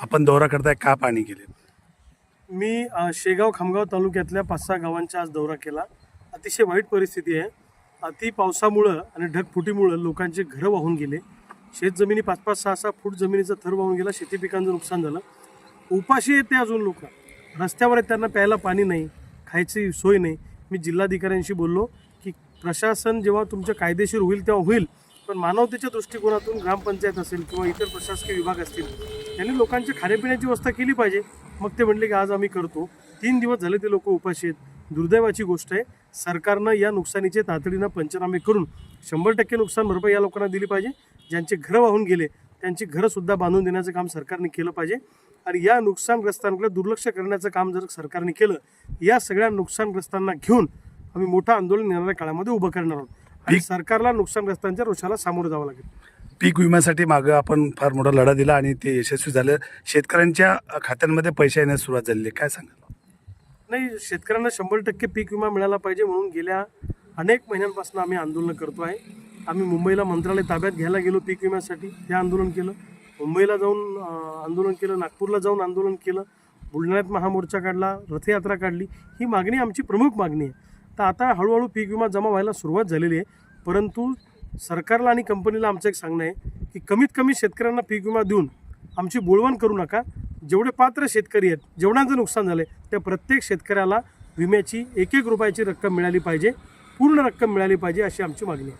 आपण दौरा करताय का पाणी गेले मी अ, शेगाव खामगाव तालुक्यातल्या पाच सहा गावांचा आज दौरा केला. अतिशय वाईट परिस्थिती आहे. अति पावसामुळं आणि ढगफुटीमुळं लोकांचे घरं वाहून गेले. शेतजमिनी पाच पाच सहा सहा फूट जमिनीचा थर वाहून गेला. शेती पिकांचं नुकसान झालं. उपाशी येते अजून लोक. रस्त्यावर आहेत त्यांना प्यायला पाणी नाही खायची सोय नाही. मी जिल्हाधिकाऱ्यांशी बोललो की प्रशासन जेव्हा तुमचं कायदेशीर होईल तेव्हा होईल पण मानवतेच्या दृष्टिकोनातून ग्रामपंचायत असेल किंवा इतर प्रशासकीय विभाग असतील त्यांनी लोकांची खाण्यापिण्याची व्यवस्था केली पाहिजे. मग ते म्हणले की आज आम्ही करतो. तीन दिवस झाले ते लोक उपाशी आहेत. दुर्दैवाची गोष्ट आहे सरकारनं या नुकसानीचे तातडीनं पंचनामे करून शंभर टक्के नुकसान भरपाई या लोकांना दिली पाहिजे ज्यांचे घरं वाहून गेले त्यांची घरंसुद्धा बांधून देण्याचं काम सरकारने केलं पाहिजे. आणि या नुकसानग्रस्तांकडे दुर्लक्ष करण्याचं काम जर सरकारने केलं या सगळ्या नुकसानग्रस्तांना घेऊन आम्ही मोठं आंदोलन येणाऱ्या काळामध्ये उभं करणार आहोत. आणि. सरकारला नुकसानग्रस्तांच्या रोषाला सामोरं जावं लागेल. पीक विम्यासाठी मागं आपण फार मोठा लढा दिला आणि ते यशस्वी झालं. शेतकऱ्यांच्या खात्यांमध्ये पैसे येण्यास सुरुवात झालेली आहे. काय सांगाल? नाही शेतकऱ्यांना शंभर टक्के पीक विमा मिळाला पाहिजे म्हणून गेल्या अनेक महिन्यांपासून आम्ही आंदोलन करतो आहे. आम्ही मुंबईला मंत्रालय ताब्यात घ्यायला गेलो पीक विम्यासाठी हे आंदोलन केलं. मुंबईला जाऊन आंदोलन केलं नागपूरला जाऊन आंदोलन केलं. बुलढाण्यात महामोर्चा काढला रथयात्रा काढली. ही मागणी आमची प्रमुख मागणी आहे. तर आता हळूहळू पीक विमा जमा व्हायला सुरुवात झालेली आहे. परंतु सरकारला आणि कंपनीला आमचं एक सांगणं आहे की कमीत कमी शेतकऱ्यांना पीक विमा देऊन आमची बोलवण करू नका. जेवढे पात्र शेतकरी आहेत जेवढ्यांचं नुकसान झालं आहे त्या प्रत्येक शेतकऱ्याला विम्याची एक एक रुपयाची रक्कम मिळाली पाहिजे पूर्ण रक्कम मिळाली पाहिजे अशी आमची मागणी आहे.